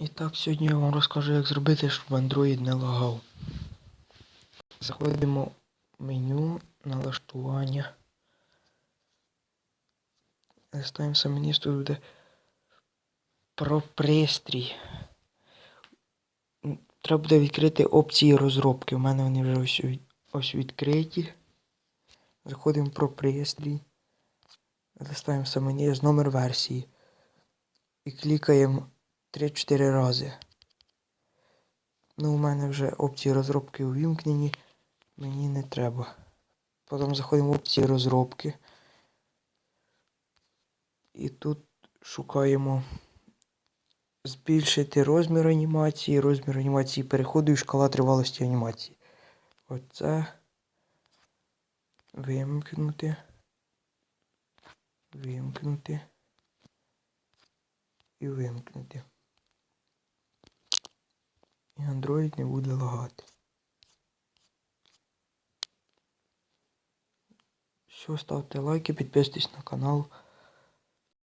І так, сьогодні я вам розкажу, як зробити, щоб Android не лагав. Заходимо в меню, налаштування. Листаємо саме низ, тут буде про пристрій. Треба буде відкрити опції розробки. У мене вони вже ось, ось відкриті. Заходимо про пристрій. Листаємо саме низ, номер версії. І клікаємо 3-4 рази. Ну, у мене вже опції розробки увімкнені. Мені не треба. Потім заходимо в опції розробки. І тут шукаємо збільшити розмір анімації, розмір анімації переходу і шкала тривалості анімації. Оце вимкнути. Вимкнути. І вимкнути. І Android не буде лагати. Все, ставте лайки, підписуйтесь на канал.